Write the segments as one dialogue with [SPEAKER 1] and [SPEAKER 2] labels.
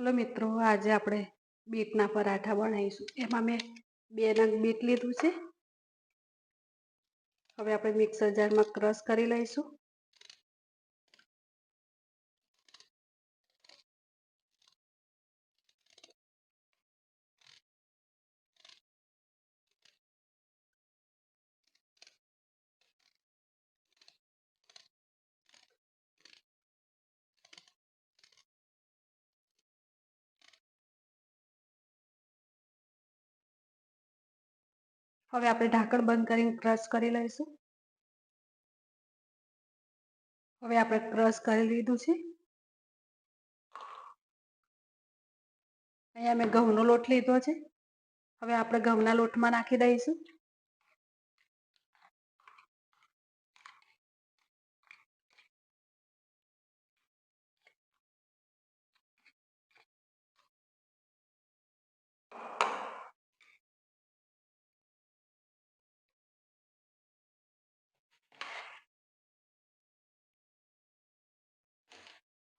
[SPEAKER 1] Hello મિત્રો, આજે આપણે બીટના પરાઠા બનાવીશું. એમાં મેં બે નંગ બીટ લીધું છે. હવે આપણે મિક્સર જારમાં ક્રશ કરી લઈશું. હવે આપણે ઢાંકણ બંધ કરીને ક્રશ કરી લઈશું. હવે આપણે ક્રશ કરી લીધું છે. અહીંયા મેં ઘઉંનો લોટ લીધો છે. હવે આપણે ઘઉંના લોટમાં નાખી દઈશું.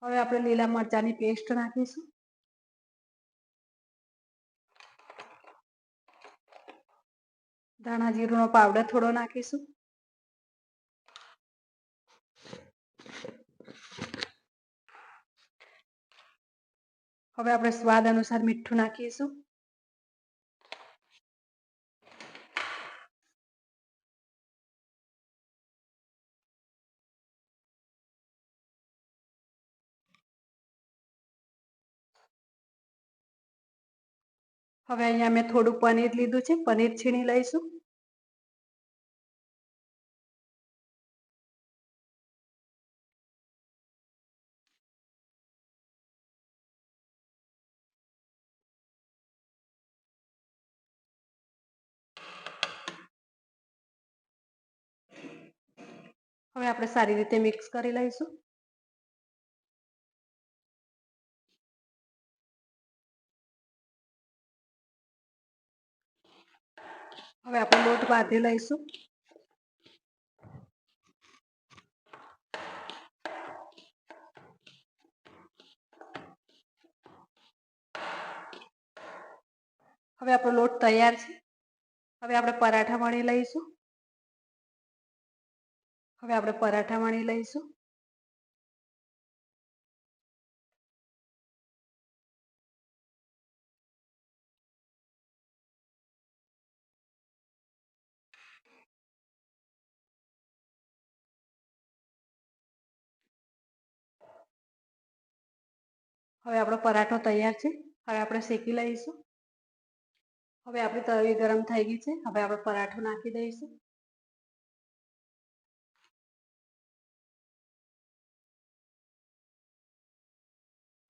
[SPEAKER 1] હવે આપણે લીલા મરચાંની પેસ્ટ નાખીશું. ધાણા જીરુંનો પાવડર થોડો નાખીશું. હવે આપણે સ્વાદ અનુસાર મીઠું નાખીશું. હવે અહીંયા મેં થોડું પનીર લીધું છે. પનીર છીણી લઈશું. હવે આપણે સારી રીતે મિક્સ કરી લઈશું. હવે આપણે લોટ બાંધી લઈશું. હવે આપણો લોટ તૈયાર છે. હવે આપણે પરાઠા વણી લઈશું. હવે આપણે પરાઠા વણી લઈશું. હવે આપણો પરાઠો તૈયાર છે. હવે આપણે શેકી લઈશું. હવે આપણી તવી ગરમ થઈ ગઈ છે. હવે આપણે પરાઠો નાખી દઈશું.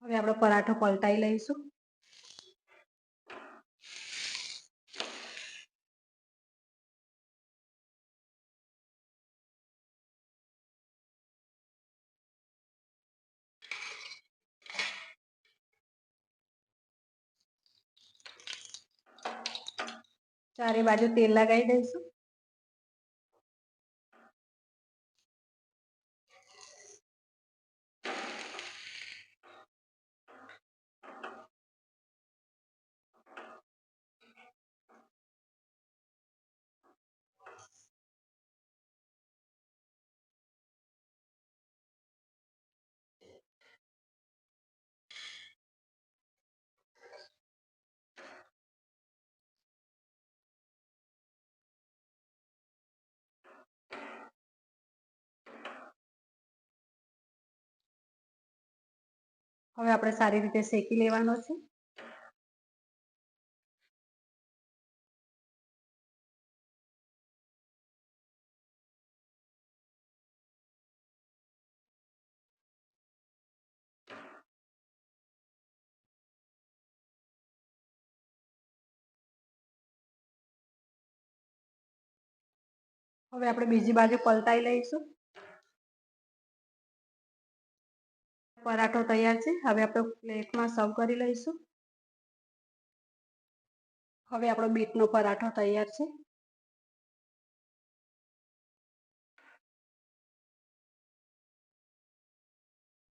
[SPEAKER 1] હવે આપણો પરાઠો પલટાઈ લઈશું. ચારે બાજુ તેલ લગાવી દઈશું. હવે આપણે સારી રીતે શેકી લેવાનો છે. હવે આપણે બીજી બાજુ પલટાઈ લઈશું. પરાઠો તૈયાર છે હવે આપણે પ્લેટમાં સર્વ કરી લઈશું હવે આપણો બીટનો પરાઠો તૈયાર છે